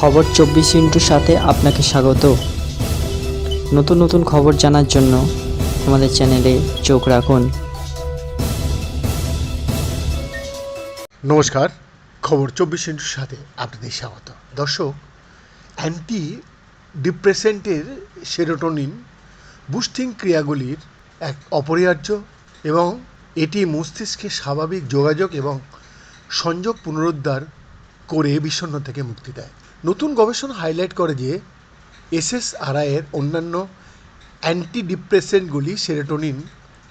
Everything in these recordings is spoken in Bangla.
খবর চব্বিশ ইন্টুর সাথে আপনাকে স্বাগত। নতুন নতুন খবর জানার জন্য আমাদের চ্যানেলে চোখ রাখুন। নমস্কার, খবর চব্বিশ ইন্টুর সাথে আপনাদের স্বাগত। দর্শক অ্যান্টি ডিপ্রেসেন্টের সেরোটোনিন বুস্টিং ক্রিয়াগুলির এক অপরিহার্য এবং এটি মস্তিষ্কে স্বাভাবিক যোগাযোগ এবং সংযোগ পুনরুদ্ধার করে বিষণ্ণ থেকে মুক্তি দেয়। নতুন গবেষণা হাইলাইট করে যে এসএসআরআইয়ের অন্যান্য অ্যান্টি ডিপ্রেসেন্টগুলি সেরোটোনিন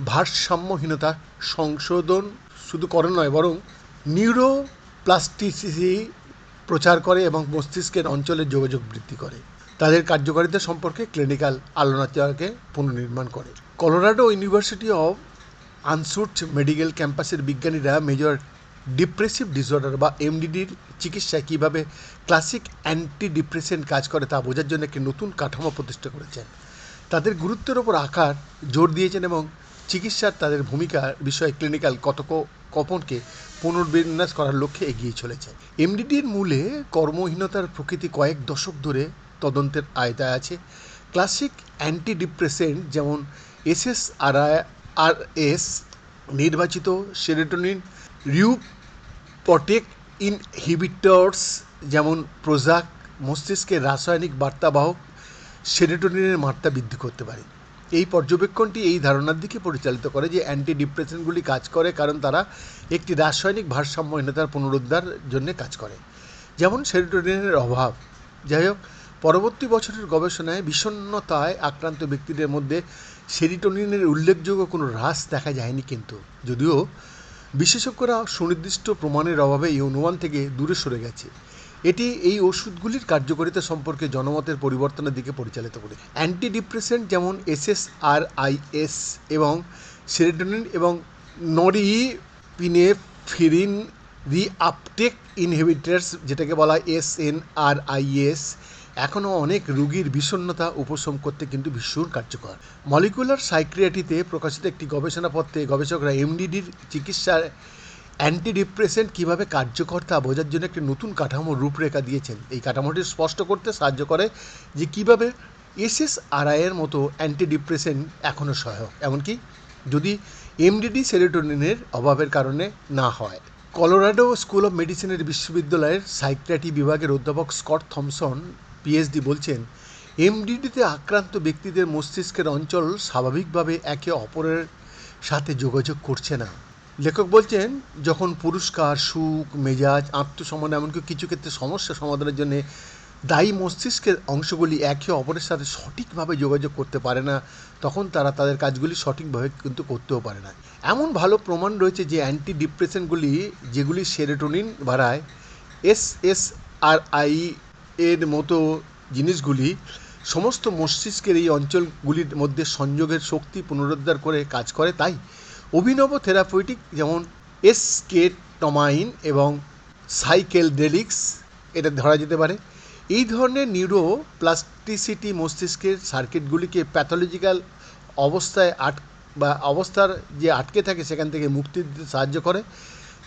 ভারসাম্যহীনতা সংশোধন শুধু করে নয়, বরং নিউরোপ্লাস্টিসিটি প্রচার করে এবং মস্তিষ্কের অঞ্চলের যোগাযোগ বৃদ্ধি করে। তাদের কার্যকারিতা সম্পর্কে ক্লিনিক্যাল আলোচনাকে পুনর্নির্মাণ করে। Colorado university of Anschutz medical ক্যাম্পাসের বিজ্ঞানীরা মেজর ডিপ্রেসিভ ডিসঅর্ডার বা এমডিডির চিকিৎসায় কীভাবে ক্লাসিক অ্যান্টি ডিপ্রেসেন্ট কাজ করে তা বোঝার জন্য একটি নতুন কাঠামো প্রতিষ্ঠা করেছেন। তাদের গুরুত্বের ওপর আকার জোর দিয়েছেন এবং চিকিৎসার তাদের ভূমিকার বিষয়ে ক্লিনিক্যাল কতক কপনকে পুনর্বিন্যাস করার লক্ষ্যে এগিয়ে চলেছে। এমডিডির মূলে কর্মহীনতার প্রকৃতি কয়েক দশক ধরে তদন্তের আয়তায় আছে। ক্লাসিক অ্যান্টি ডিপ্রেসেন্ট যেমন এসএস আর এস নির্বাচিত সেরেটোনিন রিউপটেক ইনহিবিটর্স যেমন প্রোজাক মস্তিষ্কের রাসায়নিক বার্তাবাহক সেরেটোনিনের মাত্রা বৃদ্ধি করতে পারে। এই পর্যবেক্ষণটি এই ধারণার দিকে পরিচালিত করে যে অ্যান্টি ডিপ্রেশনগুলি কাজ করে কারণ তারা একটি রাসায়নিক ভারসাম্যহীনতার পুনরুদ্ধার জন্য কাজ করে। যেমন সেরেটোনিনের অভাব। যাই হোক, পরবর্তী বছরের গবেষণায় বিষণ্ণতায় আক্রান্ত ব্যক্তিদের মধ্যে সেরিটোনিনের উল্লেখযোগ্য কোনো হ্রাস দেখা যায়নি কিন্তু। যদিও বিশেষজ্ঞরা সুনির্দিষ্ট প্রমাণের অভাবে এই অনুমান থেকে দূরে সরে গেছে। এটি এই ওষুধগুলির কার্যকারিতা সম্পর্কে জনমতের পরিবর্তনের দিকে পরিচালিত করে। অ্যান্টি ডিপ্রেসেন্ট যেমন এসএসআরআইএস এবং সেরেটোনিন এবং নরিপিনেফ্রিন রি আপটেক ইনহিবিটার্স, যেটাকে বলা হয় এস এন আর আইএস এখনও অনেক রোগীর বিষণ্ণতা উপশম করতে কিন্তু ভীষণ কার্যকর। মলিকুলার সাইক্রিয়াটিতে প্রকাশিত একটি গবেষণাপত্রে গবেষকরা এমডিডির চিকিৎসার অ্যান্টি ডিপ্রেসেন্ট কীভাবে কার্যকর তা বোঝার জন্য একটি নতুন কাঠামো রূপরেখা দিয়েছেন। এই কাঠামোটি স্পষ্ট করতে সাহায্য করে যে কীভাবে এসএসআরআইয়ের মতো অ্যান্টি ডিপ্রেসেন্ট এখনও সহায়ক, এমনকি যদি এমডিডি সেরেটোনিনের অভাবের কারণে না হয়। কলোরাডো স্কুল অফ মেডিসিনের বিশ্ববিদ্যালয়ের সাইক্রিয়াটি বিভাগের অধ্যাপক স্কট থমসন পিএইচডি বলছেন এমডিডিতে আক্রান্ত ব্যক্তিদের মস্তিষ্কের অঞ্চল স্বাভাবিকভাবে একে অপরের সাথে যোগাযোগ করছে না। লেখক বলছেন, যখন পুরস্কার, সুখ, মেজাজ, আত্মসম্মান এমনকি কিছু ক্ষেত্রে সমস্যা সমাধানের জন্য দায়ী মস্তিষ্কের অংশগুলি একে অপরের সাথে সঠিকভাবে যোগাযোগ করতে পারে না, তখন তারা তাদের কাজগুলি সঠিকভাবে কিন্তু করতেও পারে না। এমন ভালো প্রমাণ রয়েছে যে অ্যান্টি ডিপ্রেশনগুলি যেগুলি সেরেটোনিন বাড়ায় এস এস আর আই এর মতো জিনিসগুলি সমস্ত মস্তিষ্কের এই অঞ্চলগুলির মধ্যে সংযোগের শক্তি পুনরুদ্ধার করে কাজ করে, তাই অভিনব থেরাপিউটিক যেমন এসকেটমাইন এবং সাইকেলডেলিক্স, এটা ধরা যেতে পারে। এই ধরনের নিউরো প্লাস্টিসিটি মস্তিষ্কের সার্কিটগুলিকে প্যাথোলজিক্যাল অবস্থায় আট, বা অবস্থার যে আটকে থাকে সেখান থেকে মুক্তি দিতে সাহায্য করে।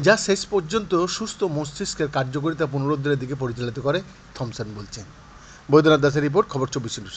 যা শেষ পর্যন্ত সুস্থ মস্তিষ্কের কার্যকারিতা পুনরুদ্ধারের দিকে পরিচালিত করে, থমসন বলছেন। বৈদ্যনাথ দাসের রিপোর্ট, খবর চব্বিশ ইন্টু